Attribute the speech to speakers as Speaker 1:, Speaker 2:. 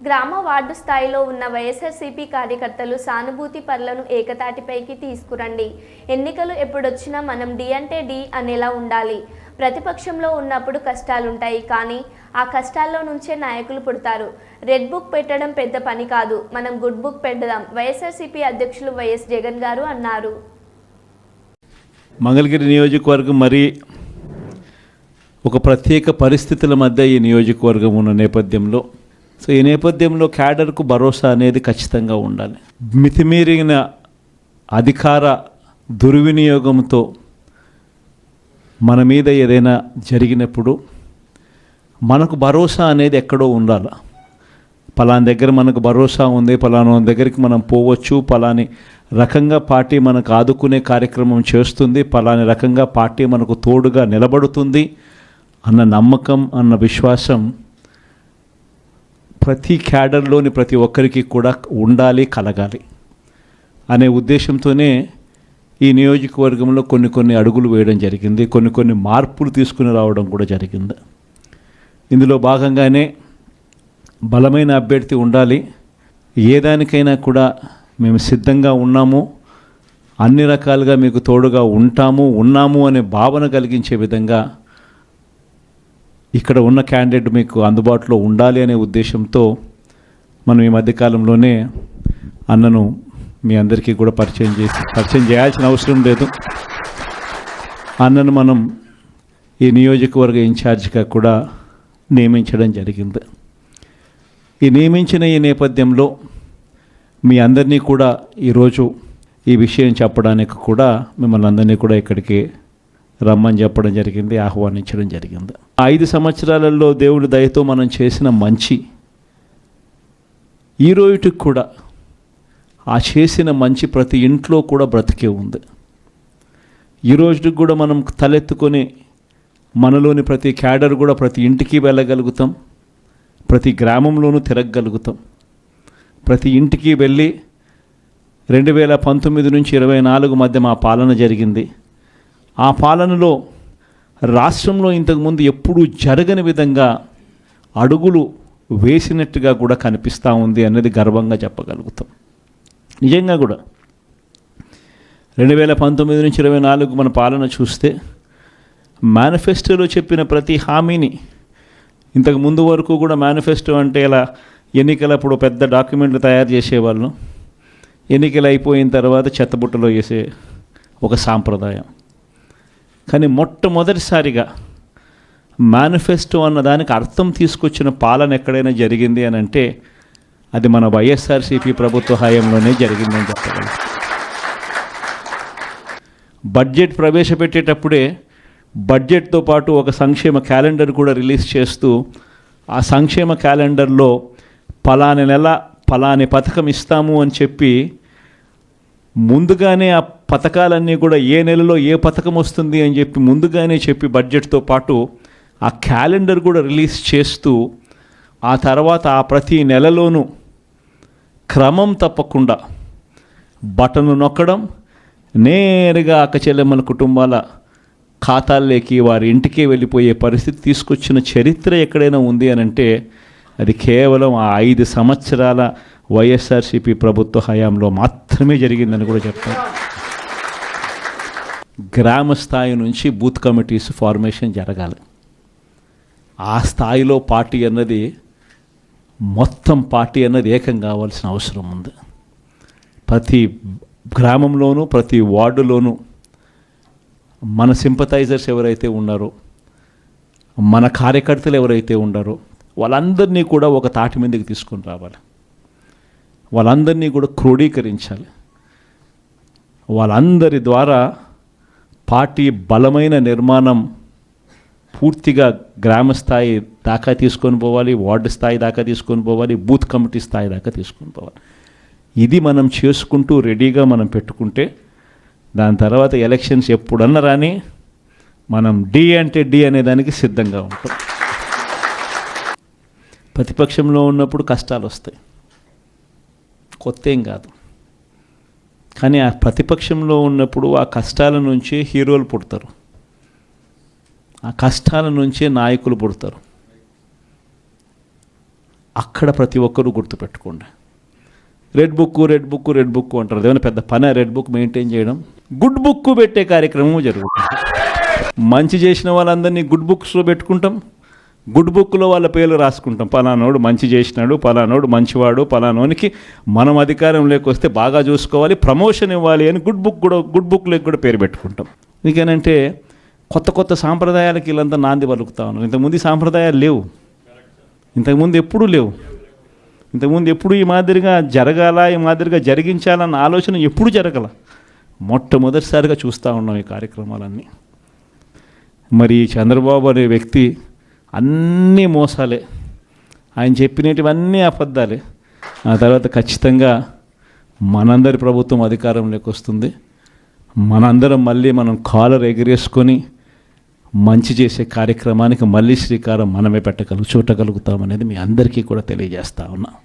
Speaker 1: గ్రామ వార్డు స్థాయిలో ఉన్న వైఎస్ఆర్సీపీ కార్యకర్తలు సానుభూతి పరులను ఏకతాటిపైకి తీసుకురండి. ఎన్నికలు ఎప్పుడొచ్చినా మనం డి అంటే డి అనేలా ఉండాలి. ప్రతిపక్షంలో ఉన్నప్పుడు కష్టాలుంటాయి కానీ ఆ కష్టాల్లో నుంచే నాయకులు పుడతారు. రెడ్ బుక్ పెట్టడం పెద్ద పని కాదు. మనం గుడ్ బుక్ పెడదాం వైఎస్ఆర్సీపీ అధ్యక్షులు వైఎస్ జగన్ గారు అన్నారు.
Speaker 2: మంగళగిరి నియోజకవర్గం మరి ఒక ప్రత్యేక పరిస్థితుల మధ్య ఈ నియోజకవర్గం ఉన్న నేపథ్యంలో సో ఈ నేపథ్యంలో క్యాడర్కు భరోసా అనేది ఖచ్చితంగా ఉండాలి. మితిమీరిన అధికార దుర్వినియోగంతో మన మీద ఏదైనా జరిగినప్పుడు మనకు భరోసా అనేది ఎక్కడో ఉండాలి. పలానా దగ్గర మనకు భరోసా ఉంది పలానా దగ్గరికి మనం పోవచ్చు పలాని రకంగా పార్టీ మనకు ఆదుకునే కార్యక్రమం చేస్తుంది పలాని రకంగా పార్టీ మనకు తోడుగా నిలబడుతుంది అన్న నమ్మకం అన్న విశ్వాసం ప్రతి క్యాడర్లోని ప్రతి ఒక్కరికి కూడా ఉండాలి కలగాలి అనే ఉద్దేశంతోనే ఈ నియోజకవర్గంలో కొన్ని కొన్ని అడుగులు వేయడం జరిగింది కొన్ని కొన్ని మార్పులు తీసుకుని రావడం కూడా జరిగింది. ఇందులో భాగంగానే బలమైన అభ్యర్థి ఉండాలి. ఏ దానికైనా కూడా మేము సిద్ధంగా ఉన్నాము. అన్ని రకాలుగా మీకు తోడుగా ఉంటాము ఉన్నాము అనే భావన కలిగించే విధంగా ఇక్కడ ఉన్న క్యాండిడేట్ మీకు అందుబాటులో ఉండాలి అనే ఉద్దేశంతో మనం ఈ మధ్యకాలంలోనే అన్నను మీ అందరికీ కూడా పరిచయం చేసి పరిచయం చేయాల్సిన అవసరం లేదు. అన్నను మనం ఈ నియోజకవర్గ ఇన్ఛార్జిగా కూడా నియమించడం జరిగింది. ఈ నియమించిన ఈ నేపథ్యంలో మీ అందరినీ కూడా ఈరోజు ఈ విషయం చెప్పడానికి కూడా మిమ్మల్ని అందరినీ కూడా ఇక్కడికి రమ్మని చెప్పడం జరిగింది ఆహ్వానించడం జరిగింది. ఐదు సంవత్సరాలలో దేవుడి దయతో మనం చేసిన మంచి ఈ కూడా ఆ చేసిన మంచి ప్రతి ఇంట్లో కూడా బ్రతికే ఉంది. ఈ రోజుకి కూడా మనం తలెత్తుకొని మనలోని ప్రతి క్యాడర్ కూడా ప్రతి ఇంటికి వెళ్ళగలుగుతాం. ప్రతి గ్రామంలోనూ తిరగగలుగుతాం. ప్రతి ఇంటికి వెళ్ళి రెండు వేల పంతొమ్మిది నుంచి ఇరవై నాలుగు మధ్య మా పాలన జరిగింది. ఆ పాలనలో రాష్ట్రంలో ఇంతకుముందు ఎప్పుడూ జరగని విధంగా అడుగులు వేసినట్టుగా కూడా కనిపిస్తూ ఉంది అనేది గర్వంగా చెప్పగలుగుతాం. నిజంగా కూడా. రెండు వేల పంతొమ్మిది నుంచి ఇరవై నాలుగు మన పాలన చూస్తే మేనిఫెస్టోలో చెప్పిన ప్రతి హామీని ఇంతకు ముందు వరకు కూడా మేనిఫెస్టో అంటే ఇలా ఎన్నికలప్పుడు పెద్ద డాక్యుమెంట్లు తయారు చేసేవాళ్ళు. ఎన్నికలు అయిపోయిన తర్వాత చెత్తబుట్టలో వేసే ఒక సాంప్రదాయం. కానీ మొట్టమొదటిసారిగా మేనిఫెస్టో అన్న దానికి అర్థం తీసుకొచ్చిన పాలన ఎక్కడైనా జరిగింది అని అంటే అది మన వైఎస్ఆర్సీపీ ప్రభుత్వ హయాంలోనే జరిగిందని చెప్పగలం. బడ్జెట్ ప్రవేశపెట్టేటప్పుడే బడ్జెట్తో పాటు ఒక సంక్షేమ క్యాలెండర్ కూడా రిలీజ్ చేస్తూ ఆ సంక్షేమ క్యాలెండర్లో పలాని నెల పలాని పథకం ఇస్తాము అని చెప్పి ముందుగానే ఆ పథకాలన్నీ కూడా ఏ నెలలో ఏ పథకం వస్తుంది అని చెప్పి ముందుగానే చెప్పి బడ్జెట్తో పాటు ఆ క్యాలెండర్ కూడా రిలీజ్ చేస్తూ ఆ తర్వాత ఆ ప్రతి నెలలోనూ క్రమం తప్పకుండా బటన్ నొక్కడం నేరుగా అక్క చెల్లెమ్మల కుటుంబాల ఖాతాల్లోకి వారి ఇంటికే వెళ్ళిపోయే పరిస్థితి తీసుకొచ్చిన చరిత్ర ఎక్కడైనా ఉంది అని అంటే అది కేవలం ఆ ఐదు సంవత్సరాల వైఎస్ఆర్సీపీ ప్రభుత్వ హయాంలో మాత్రమే జరిగిందని కూడా చెప్తాను గ్రామ స్థాయి నుంచి బూత్ కమిటీస్ ఫార్మేషన్ జరగాలి. ఆ స్థాయిలో పార్టీ అన్నది మొత్తం పార్టీ అన్నది ఏకం కావాల్సిన అవసరం ఉంది. ప్రతి గ్రామంలోనూ ప్రతి వార్డులోనూ మన సింపథైజర్స్ ఎవరైతే ఉన్నారో మన కార్యకర్తలు ఎవరైతే ఉన్నారో వాళ్ళందరినీ కూడా ఒక తాటి మీదకి తీసుకొని రావాలి. వాళ్ళందరినీ కూడా క్రోడీకరించాలి. వాళ్ళందరి ద్వారా పార్టీ బలమైన నిర్మాణం పూర్తిగా గ్రామ స్థాయి దాకా తీసుకొని పోవాలి వార్డు స్థాయి దాకా తీసుకొని పోవాలి బూత్ కమిటీ స్థాయి దాకా తీసుకొని పోవాలి. ఇది మనం చేసుకుంటూ రెడీగా మనం పెట్టుకుంటే దాని తర్వాత ఎలక్షన్స్ ఎప్పుడన్నా రాని మనం డి అంటే డి అనే దానికి సిద్ధంగా ఉంటాం. ప్రతిపక్షంలో ఉన్నప్పుడు కష్టాలు వస్తాయి. కొత్త ఏం కాదు. కానీ ఆ ప్రతిపక్షంలో ఉన్నప్పుడు ఆ కష్టాల నుంచే హీరోలు పుడతారు. ఆ కష్టాల నుంచే నాయకులు పుడతారు. అక్కడ ప్రతి ఒక్కరూ గుర్తుపెట్టుకోండి. Red book red book red book అంటారు. ఏమైనా పెద్ద పని? రెడ్ బుక్ మెయింటైన్ చేయడం. గుడ్ బుక్ పెట్టే కార్యక్రమం జరుగుతుంది. మంచి చేసిన వాళ్ళందరినీ గుడ్ బుక్స్లో పెట్టుకుంటాం. గుడ్ బుక్లో వాళ్ళ పేర్లు రాసుకుంటాం. పలానోడు మంచి చేసినాడు పలానోడు మంచివాడు పలానోనికి మనం అధికారంలోకి వస్తే బాగా చూసుకోవాలి ప్రమోషన్ ఇవ్వాలి అని గుడ్ బుక్ కూడా గుడ్ బుక్లోకి కూడా పేరు పెట్టుకుంటాం. ఎందుకనంటే కొత్త కొత్త సాంప్రదాయాలకి వీళ్ళంతా నాంది పలుకుతా ఉన్నారు. ఇంతకుముందు సాంప్రదాయాలు లేవు. ఇంతకుముందు ఎప్పుడూ లేవు. ఇంతకుముందు ఎప్పుడు ఈ మాదిరిగా జరగాల ఈ మాదిరిగా జరిగించాలన్న ఆలోచన ఎప్పుడు జరగల. మొట్టమొదటిసారిగా చూస్తూ ఉన్నాం ఈ కార్యక్రమాలన్నీ. మరి చంద్రబాబు అనే వ్యక్తి అన్నీ మోసాలే. ఆయన చెప్పినటివన్నీ అబద్ధాలే. ఆ తర్వాత ఖచ్చితంగా మనందరి ప్రభుత్వం అధికారంలోకి వస్తుంది. మనందరం మళ్ళీ మనం కాలర్ ఎగిరేసుకొని మంచి చేసే కార్యక్రమానికి మళ్ళీ శ్రీకారం మనమే పెట్టగలుగు చూడగలుగుతామనేది మీ అందరికీ కూడా తెలియజేస్తా ఉన్నా.